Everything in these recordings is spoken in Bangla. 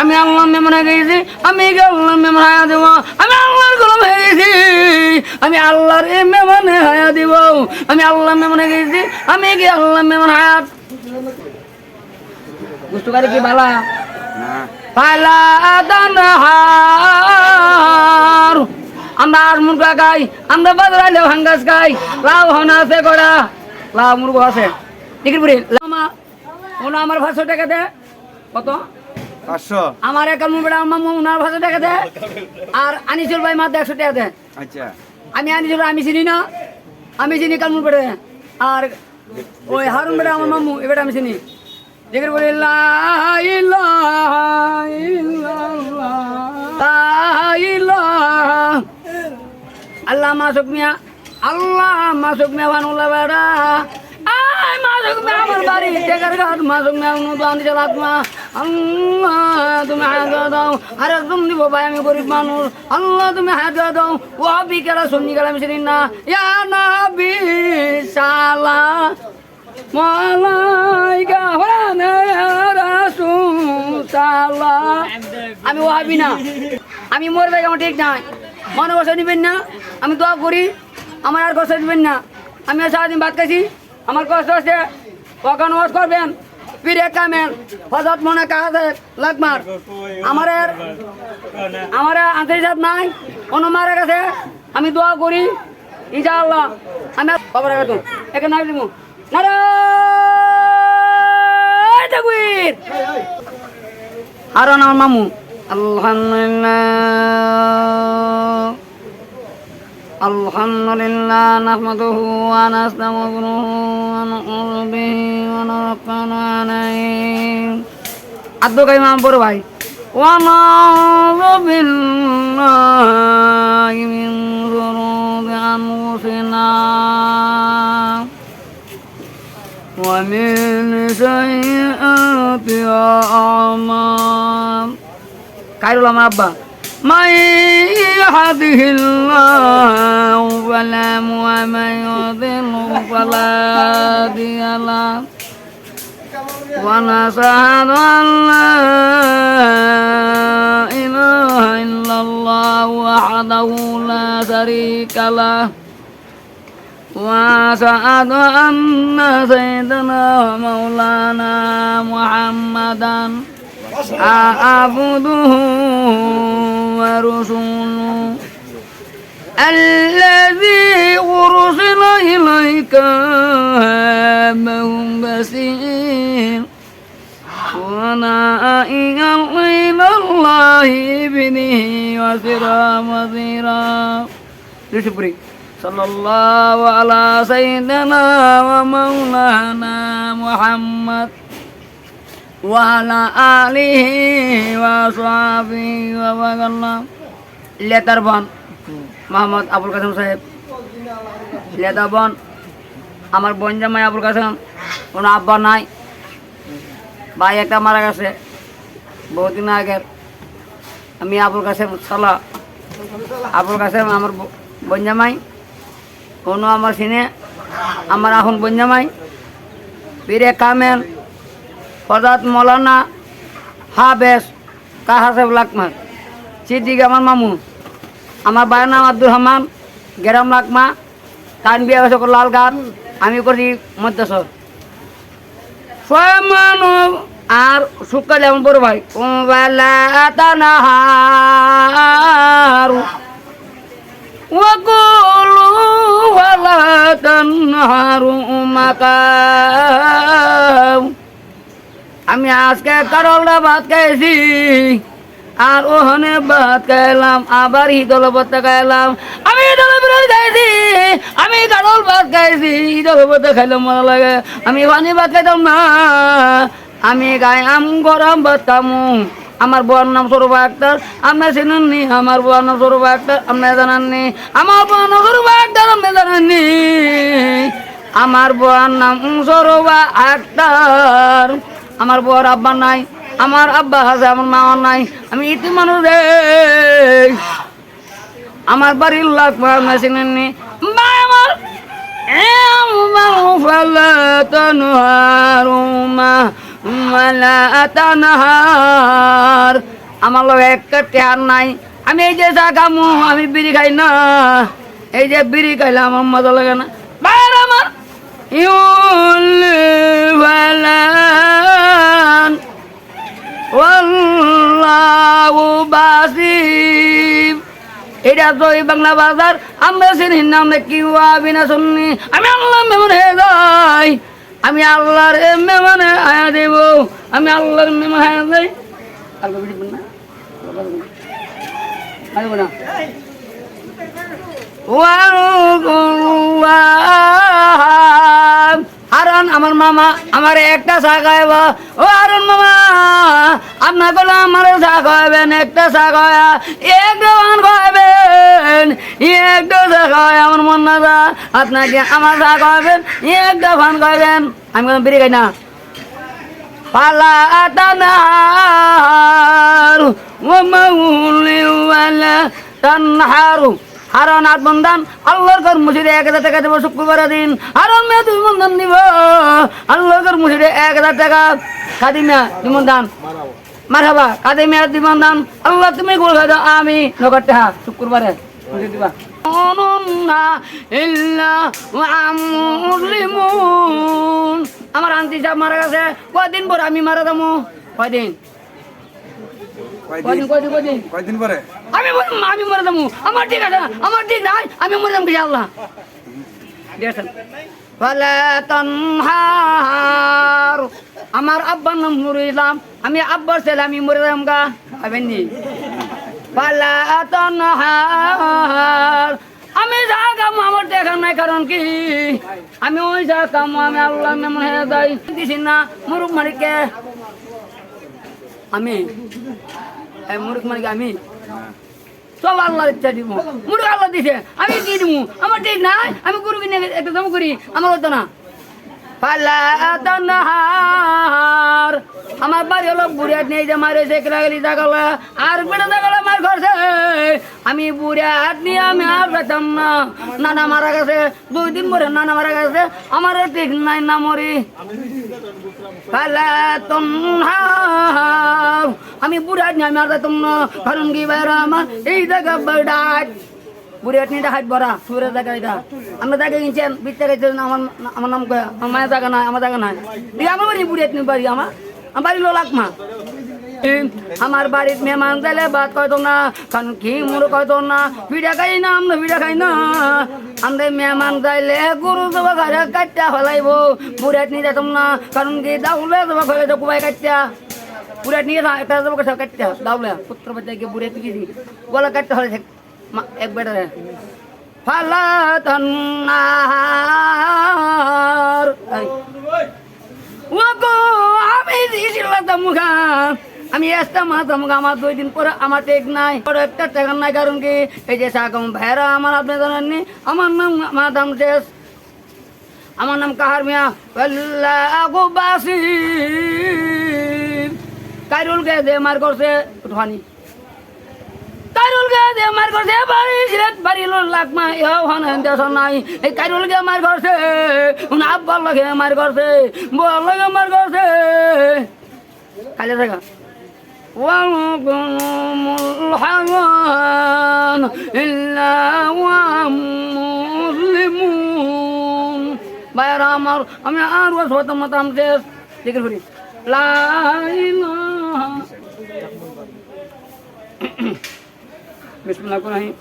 আমি আল্লাহ মেমন হয়ে গেছি আমি কি আল্লাহ মেমন হায়া দেব আমি আল্লাহর গোলাম হয়ে গেছি আমি আল্লাহর এই মেমনে হায়া দিব আমি আল্লাহ মেমন হয়ে গেছি আমি কি আল্লাহ মেমন হায়াত বুঝতে পারি কি বালা পালা দানহার আমরা আর মুরগা খাই আমরা বাজারাইলে ভাঙ্গাস খাই লাউ হন আছে করা। লাউ মুরগো আছে। টিকিট পুরি লামা ওনা আমার পাঁচশো টাকা দে। কত? পাঁচশো। আমার একাল মুরগা আমার ওনার পাঁচশো টাকা দে। আর আনিসুল ভাই মাত্র একশো টাকা দে। আচ্ছা। আমি আনিসুল আমি চিনি না। আমি চিনি কাল মুরগা আর ওই হারুন বেটা আমার মামু এবার আমি চিনি। জিকির বলি লা লা। আল্লাহ মাসুক মিয়া আল্লাহ, মাসুক মিয়া ভানুল্লাহ বেড়া। আয় মাসুক আমার বাড়ি টেকার ঘাট, মাসুক মিয়া অনুদান চালাত মা আল্লাহ, তুমি হায়াত দাও। আর একদম দিব ভাই, আমি গরিব মানুষ। আল্লাহ, তুমি হায়াত দাও। ও আবি কেলা সন্নি গেলাম সেদিন না। ইয়া নাবি সালা মালাইকা হরানে রাসূলুল্লাহ আমি ওয়াবি না। আমি মরে যাই ঠিক নাই। মনে বসে দিবেন না। আমি দোয়া করি। আমার আর কষ্ট দিবেন না। আমি আর সারাদিন ভাত খাইছি। আমার কষ্ট আছে। কখন ওয়াজ করবেন? ফিরে কামেন হজরত মনে কাজ লাগমার। আমার আমার আন্তর্জাত নাই। অন্য মারা গেছে আমি দোয়া করি। ইনশাআল্লাহ। আমি খবর রাখতো একে নাই দিব আর আমার মামু। আলহামদুলিল্লাহ الحمد لله نحمده ونستغفره ونعوذ به ونتوكل عليه عبدك إمام برو ভাই ونعوذ بالله من شرور أنفسنا ومن سيئات أعمال خير الله أبا من يهده الله فلا ومن يضله فلا هادي له ونشهد أن لا إله إلا الله وحده لا شريك له وأشهد أن سيدنا ومولانا محمدا عبده ورسوله. الذي أرسل إليك من بشير ونائيا إلى الله ابنه وسرا وزيرا. شكري صلى الله على سيدنا ومولانا محمد. ওয়ালা আলিহি ওয়াসাবি ওয়াবাগাল্লাম লেতার বন মোহাম্মদ আবুল কাসেম সাহেব। লেতা বন আমার বোন জামাই আবুল কাসেম কোনো আব্বা নাই। ভাই একটা মারা গেছে। বহুদিন আগে। আমি আবুল কাসেম সালা। আবুল কাসেম আমার বোন জামাই। কোনো আমার সিনে আমার এখন বোন জামাই। পীরে কামেল হজরত মৌলানা হাবেস কাহাসেব লাকমা সিদ্দিক আমার মামু, আমার বায়ের নাম আব্দুর রহমান, গেরাম লাকমা কান বিয়া লাল গান আমি করি মধ্যসর আর শুক্কা যেমন বড় ভাই নাহার আজকে কারলা ভাত খাইছি আর ওখানে ভাত খাইলাম আবার হিদল ভত্তা খাইলাম আমি হিদল বিরোধী খাইছি আমি কারল ভাত খাইছি হিদল ভত্তা খাইলাম মজা লাগে, আমি পানি ভাত খাইতাম না। আমি গাই আম গরম ভাত খামু। আমার বউর নাম সরুবা আক্তার, আপনি চিনেননি? আমার বউর নাম সরুবা আক্তার, আপনি জানাননি? আমার বউর নাম সরুবা আক্তার, আপনি জানাননি? আমার বউর নাম সরুবা আক্তার। আমার বউর আব্বা নাই আমার আব্বা আছে আমার মা নাই আমি ইতি মানুষ রে আমার বাড়ির লোক মেশিনেননি মা আমার فلا تنهارهما ولا تنهار আমার লোক একটা টেয়ার নাই আমি এই যে চা খামু আমি বিড়ি খাই না এই যে বিড়ি খাইলে আমার মজা লাগে না বাইর আমার ইউলিভালান ওয়াল্লাহু বাসির এটা তো এই বাংলা বাজার আমরা চিনি না আমরা কি না শুননি আমি আল্লাহ মেমন হয়ে যাই আমি আল্লাহর মেমনে আয়া দেব আমি আল্লাহর মেমন হয়ে যাই আর না না হারন আমার মামা, আমার একটা খাইবা। ও হারন মামা, আপনার বলে আমার চা খাওয়াবেন একটা চা খাওয়া একটা পান খাওয়াবেন একটা চা আমার মন না যা আপনাকে আমার চা খাওয়াবেন একটা পান খাওয়াবেন আমি কোনো বিড়ি খাই না। ওয়ালা তানহারু। হারন আট বন্ধান আল্লাহর ঘর মুসিদে এক হাজার টাকা দেবো শুক্রবার দিন। হারন মেয়ে দুই বন্ধন দিব আল্লাহর ঘর মুসিদে এক হাজার টাকা। দুই বন্ধান মারহাবা দুই বন্ধান আল্লাহ তুমি গোল খাই দাও আমি নগর টাকা শুক্রবারে মুসিদ দিবা। আমার আন্টি সাহেব মারা গেছে। কয়দিন পর আমি মারা যাব? কয়দিন কয়দিন কয়দিন? কয়দিন পরে? আমি আমি মরে যাব। আমার ঠিক আছে আমার ঠিক নাই। আমি মরে যাব কি আল্লাহ? আমার আব্বার নাম নুরুল ইসলাম। আমি আব্বার ছেলে, আমি মরে যাম গা। পাবেন নি ফলে আমি যা কামো আমার দেখা নাই, কারণ কি? আমি ওই যা কামো, আমি আল্লাহ মেমন হয়ে যাই। দিছি না, মুরুখ মালিককে। আমি? মুরুখ মালিক আমি? সব আল্লাহর ইচ্ছা দিব। মুরুখ আল্লাহ দিছে, আমি কি দিব আমার ঠিক নাই, আমি গরু কিনে একটা জমা করি, আমার হতো না। আমার বাড়ি হলো বুড়িয়াট নেই যে মারে সে গেলি জাগালে, আর বেটা জাগালে মার করছে আমি বুড়িয়াট নিয়ে আমি আর বেতাম না। নানা মারা গেছে, দুই দিন পরে নানা মারা গেছে, আমার ঠিক নাই না মরি। আমি বুড়িয়াট নিয়ে আমি আর যেতাম না। কারণ কি আমার এই জায়গা বেড়াট বুড়িয়াট নিয়ে হাট বড়া সুরের জায়গা এটা। আমরা জায়গা কিনছেন বিচ জায়গা আমার আমার নাম আমার মায়ের জায়গা নাই, আমার জায়গা নাই। দিয়ে আমার বাড়ি বুড়িয়াট নিয়ে বাড়ি আমার। আমার বাড়ি লো লাকমা। আমার বাড়ির মেহমান যাইলে ভাত কয়তো না, কারণ কি মোর কয়তো না। পিঠা খাই না, আমরা পিঠা খাই না। আমরা মেহমান যাইলে গরু জবা ঘরে কাটটা ফেলাইব। বুড়াট নিয়ে যেতাম না, কারণ কি দাউলে জবা ফেলে তো কুবাই কাটটা বুড়াট নিয়ে একটা জবা কাটা কাটটা দাউলে, পুত্র বাচ্চা গিয়ে নিয়ে গেছি। গলা কাটতে হলে এক বেটারে ফালা তন্নার ওগো, আমি দিয়েছিলাম মুখা। আমি একটা মাছ আমাকে আমার দুই দিন পরে আমার টেক নাই, পরে একটা টাকা নাই কারণ কি? এই যে সাকম ভাইরা আমার আপনি জানেননি আমার নাম মাদাম শেষ আমার নাম কাহার মিয়া। বাসি কাইরুল কে দে মার করছে উঠানি কাইরুল কে দে মার করছে বাড়ি সিলেট বাড়ি লাখ মা এও হন দেশ নাই। এই কাইরুল কে মার করছে আব্বার লাগে মার করছে বল লাগে মার করছে। কালে থাকা وَلْكُمُ الْحَيَوَانُ إِلَّا وَمُسْلِمُونَ বাইরা আমার আমি আর ওয়াজ হতাম না তাম দেশ জিকির করি লা ইলাহা বিসমুল্লাহ রহিম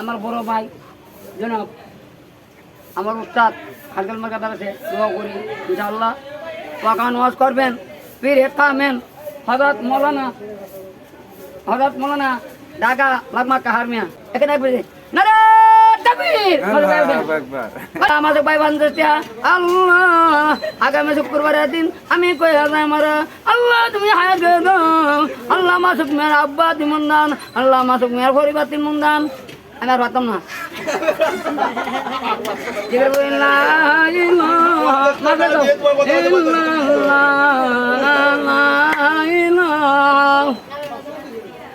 আমার বড় ভাই জনাব আমার উস্তাদ হালকাল মার্কা আছে দোয়া করি ইনশাআল্লাহ ওয়াকান ওয়াজ করবেন পীর হেতামেন হজরত মৌলানা হজরত মৌলানা ঢাকা লাগমা কাহার মিয়া। এখানে বুঝে না রে তাকবীর! একবার আমাদের ভাই বান্ধব আল্লাহ আগামী শুক্রবারের দিন আমি কই হাজার মারা আল্লাহ তুমি হায়াত দাও। আল্লাহ মাসুক মেয়ের আব্বা তিমন দান আল্লাহ মাসুক মেয়ের পরিবার তিমন দান আমি আর পারতাম না।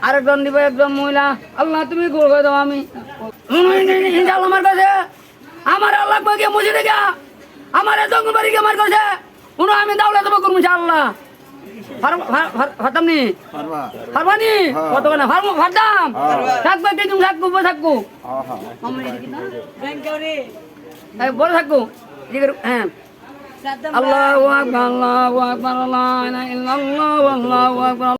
আরেকজন দিব একজন মহিলা। আল্লাহ, তুমি গোল করে দাও আমি। আমার কাছে আমার আল্লাহ মুছে রেখা আমার জঙ্গল বাড়ি গিয়ে মার আমি দাউলা দেবো করব আল্লাহ। ফারতাম নি ফারবানি? হ্যাঁ। কত না ফারমু ফারতাম হ্যাঁ। থাকবে কি তুমি? থাকব বসে থাকব। হ্যাঁ। থাকব আল্লাহু আকবার আল্লাহু আকবার আল্লাহু আকবার।